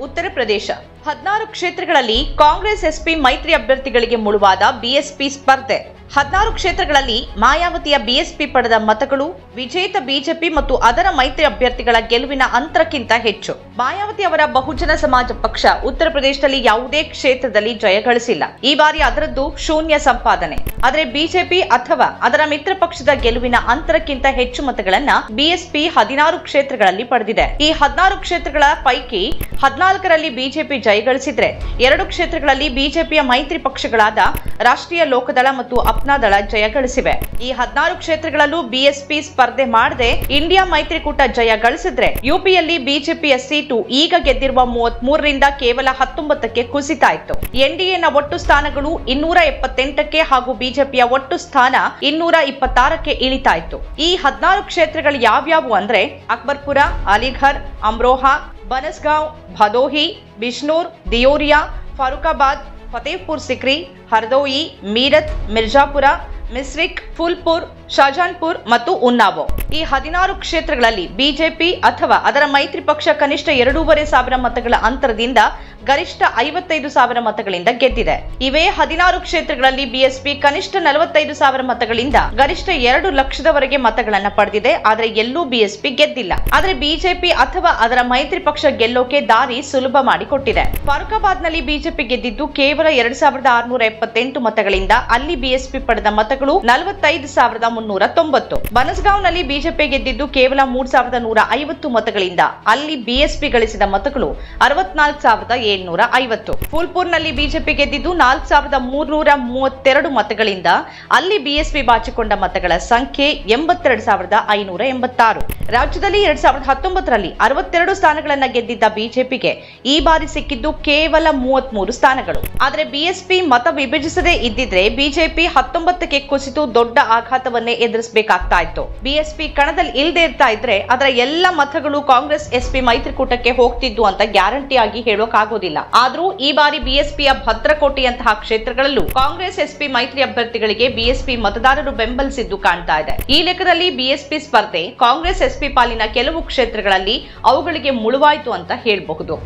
ಉತ್ತರ ಪ್ರದೇಶ. ಹದಿನಾರು ಕ್ಷೇತ್ರಗಳಲ್ಲಿ ಕಾಂಗ್ರೆಸ್ ಎಸ್ಪಿ ಮೈತ್ರಿ ಅಭ್ಯರ್ಥಿಗಳಿಗೆ ಮುಳುವಾದ ಬಿಎಸ್ಪಿ ಸ್ಪರ್ಧೆ. ಹದಿನಾರು ಕ್ಷೇತ್ರಗಳಲ್ಲಿ ಮಾಯಾವತಿಯ ಬಿಎಸ್ಪಿ ಪಡೆದ ಮತಗಳು, ವಿಜೇತ ಬಿಜೆಪಿ ಮತ್ತು ಅದರ ಮೈತ್ರಿ ಅಭ್ಯರ್ಥಿಗಳ ಗೆಲುವಿನ ಅಂತರಕ್ಕಿಂತ ಹೆಚ್ಚು. ಮಾಯಾವತಿ ಅವರ ಬಹುಜನ ಸಮಾಜ ಪಕ್ಷ ಉತ್ತರ ಪ್ರದೇಶದಲ್ಲಿ ಯಾವುದೇ ಕ್ಷೇತ್ರದಲ್ಲಿ ಜಯ ಗಳಿಸಿಲ್ಲ. ಈ ಬಾರಿ ಅದರದ್ದು ಶೂನ್ಯ ಸಂಪಾದನೆ. ಆದರೆ ಬಿಜೆಪಿ ಅಥವಾ ಅದರ ಮಿತ್ರ ಪಕ್ಷದ ಗೆಲುವಿನ ಅಂತರಕ್ಕಿಂತ ಹೆಚ್ಚು ಮತಗಳನ್ನ ಬಿಎಸ್ಪಿ ಹದಿನಾರು ಕ್ಷೇತ್ರಗಳಲ್ಲಿ ಪಡೆದಿದೆ. ಈ ಹದಿನಾರು ಕ್ಷೇತ್ರಗಳ ಪೈಕಿ ಹದಿನಾಲ್ಕರಲ್ಲಿ ಬಿಜೆಪಿ ಜಯಗಳಿಸಿದ್ರೆ ಎರಡು ಕ್ಷೇತ್ರಗಳಲ್ಲಿ ಬಿಜೆಪಿಯ ಮೈತ್ರಿ ಪಕ್ಷಗಳಾದ ರಾಷ್ಟ್ರೀಯ ಲೋಕದಳ ಮತ್ತು ಅಪ್ನಾದಳ ಜಯ ಗಳಿಸಿವೆ. ಈ ಹದಿನಾರು ಕ್ಷೇತ್ರಗಳಲ್ಲೂ ಬಿಎಸ್ಪಿ ಸ್ಪರ್ಧೆ ಮಾಡದೆ ಇಂಡಿಯಾ ಮೈತ್ರಿಕೂಟ ಜಯ ಗಳಿಸಿದ್ರೆ ಯುಪಿಯಲ್ಲಿ ಬಿಜೆಪಿಯ ಸೀಟು ಈಗ ಗೆದ್ದಿರುವ ಮೂವತ್ತ್ ಮೂರರಿಂದ ಕೇವಲ ಹತ್ತೊಂಬತ್ತಕ್ಕೆ ಕುಸಿತಾಯಿತು. ಎನ್ಡಿಎನ ಒಟ್ಟು ಸ್ಥಾನಗಳು ಇನ್ನೂರ ಎಪ್ಪತ್ತೆಂಟಕ್ಕೆ ಹಾಗೂ ಬಿಜೆಪಿಯ ಒಟ್ಟು ಸ್ಥಾನ ಇನ್ನೂರ ಇಪ್ಪತ್ತಾರಕ್ಕೆ ಇಳಿತಾಯಿತು. ಈ ಹದಿನಾರು ಕ್ಷೇತ್ರಗಳು ಯಾವ್ಯಾವು ಅಂದ್ರೆ ಅಕ್ಬರ್ಪುರ, ಅಲಿಘರ್, ಅಮ್ರೋಹಾ, ಬನಸ್ಗಾಂವ್, ಭದೋಹಿ, ಬಿಷ್ಣೂರ್, ದಿಯೋರಿಯಾ, ಫಾರೂಕಾಬಾದ್ फतेहपुर सिकरी हरदोई मीरत मिर्जापुरा ಮಿಸ್ರಿಕ್, ಫುಲ್ಪುರ್, ಶಾಜಾನ್ಪುರ್ ಮತ್ತು ಉನ್ನಾವೋ. ಈ ಹದಿನಾರು ಕ್ಷೇತ್ರಗಳಲ್ಲಿ ಬಿಜೆಪಿ ಅಥವಾ ಅದರ ಮೈತ್ರಿ ಪಕ್ಷ ಕನಿಷ್ಠ ಎರಡೂವರೆ ಸಾವಿರ ಮತಗಳ ಅಂತರದಿಂದ ಗರಿಷ್ಠ ಐವತ್ತೈದು ಸಾವಿರ ಮತಗಳಿಂದ ಗೆದ್ದಿದೆ. ಇವೇ ಹದಿನಾರು ಕ್ಷೇತ್ರಗಳಲ್ಲಿ ಬಿಎಸ್ಪಿ ಕನಿಷ್ಠ ನಲವತ್ತೈದು ಸಾವಿರ ಮತಗಳಿಂದ ಗರಿಷ್ಠ ಎರಡು ಲಕ್ಷದವರೆಗೆ ಮತಗಳನ್ನು ಪಡೆದಿದೆ. ಆದರೆ ಎಲ್ಲೂ ಬಿಎಸ್ಪಿ ಗೆದ್ದಿಲ್ಲ. ಆದರೆ ಬಿಜೆಪಿ ಅಥವಾ ಅದರ ಮೈತ್ರಿ ಪಕ್ಷ ಗೆಲ್ಲೋಕೆ ದಾರಿ ಸುಲಭ ಮಾಡಿಕೊಟ್ಟಿದೆ. ಫಾರುಖಾಬಾದ್ನಲ್ಲಿ ಬಿಜೆಪಿ ಗೆದ್ದಿದ್ದು ಕೇವಲ ಎರಡ್ ಸಾವಿರದ ಆರುನೂರ ಎಪ್ಪತ್ತೆಂಟು ಮತಗಳಿಂದ ಅಲ್ಲಿ ಬಿಎಸ್ಪಿ ಪಡೆದ ಮತಗಳು ನಲವತ್ತೈದು ಸಾವಿರದ ಮುನ್ನೂರ ತೊಂಬತ್ತು. ಬನಸ್ಗಾಂವ್ನಲ್ಲಿ ಬಿಜೆಪಿ ಗೆದ್ದಿದ್ದು ಕೇವಲ ಮೂರ್ ಸಾವಿರದ ನೂರ ಐವತ್ತು ಮತಗಳಿಂದ. ಅಲ್ಲಿ ಬಿಎಸ್ಪಿ ಗಳಿಸಿದ ಮತಗಳು ಅರವತ್ನಾಲ್ಕು ಸಾವಿರದ ಏಳ್ನೂರ ಐವತ್ತು. ಫೂಲ್ಪುರ್ನಲ್ಲಿ ಬಿಜೆಪಿ ಗೆದ್ದಿದ್ದು ನಾಲ್ಕು ಸಾವಿರದ ಮೂರ್ನೂರ ಮೂವತ್ತೆರಡು ಮತಗಳಿಂದ. ಅಲ್ಲಿ ಬಿಎಸ್ಪಿ ಬಾಚಿಕೊಂಡ ಮತಗಳ ಸಂಖ್ಯೆ ಎಂಬತ್ತೆರಡು ಸಾವಿರದ ಐನೂರ ಎಂಬತ್ತಾರು. ರಾಜ್ಯದಲ್ಲಿ ಎರಡ್ ಸಾವಿರದ ಹತ್ತೊಂಬತ್ತರಲ್ಲಿ ಅರವತ್ತೆರಡು ಸ್ಥಾನಗಳನ್ನ ಗೆದ್ದಿದ್ದ ಬಿಜೆಪಿಗೆ ಈ ಬಾರಿ ಸಿಕ್ಕಿದ್ದು ಕೇವಲ ಮೂವತ್ಮೂರು ಸ್ಥಾನಗಳು. ಆದರೆ ಬಿಎಸ್ಪಿ ಮತ ವಿಭಜಿಸದೇ ಇದ್ದಿದ್ರೆ ಬಿಜೆಪಿ ಹತ್ತೊಂಬತ್ತಕ್ಕೆ ಕುಸಿತು ದೊಡ್ಡ ಆಘಾತವನ್ನೇ ಎದುರಿಸಬೇಕಾಗ್ತಾ ಇತ್ತು ಬಿಎಸ್ಪಿ ಕಣದಲ್ಲಿ ಇಲ್ಲದೆ ಇರ್ತಾ ಇದ್ರೆ ಅದರ ಎಲ್ಲ ಮತಗಳು ಕಾಂಗ್ರೆಸ್ ಎಸ್ಪಿ ಮೈತ್ರಿಕೂಟಕ್ಕೆ ಹೋಗ್ತಿದ್ದು ಅಂತ ಗ್ಯಾರಂಟಿ ಆಗಿ ಹೇಳೋಕಾಗೋದಿಲ್ಲ. ಆದ್ರೂ ಈ ಬಾರಿ ಬಿಎಸ್ಪಿಯ ಭದ್ರಕೋಟೆಯಂತಹ ಕ್ಷೇತ್ರಗಳಲ್ಲೂ ಕಾಂಗ್ರೆಸ್ ಎಸ್ಪಿ ಮೈತ್ರಿ ಅಭ್ಯರ್ಥಿಗಳಿಗೆ ಬಿಎಸ್ಪಿ ಮತದಾರರು ಬೆಂಬಲಿಸಿದ್ದು ಕಾಣ್ತಾ ಇದೆ. ಈ ಲೆಕ್ಕದಲ್ಲಿ ಬಿಎಸ್ಪಿ ಸ್ಪರ್ಧೆ ಕಾಂಗ್ರೆಸ್ ಎಸ್ಪಿ ಪಾಲಿನ ಕೆಲವು ಕ್ಷೇತ್ರಗಳಲ್ಲಿ ಅವುಗಳಿಗೆ ಮುಳುವಾಯಿತು ಅಂತ ಹೇಳಬಹುದು.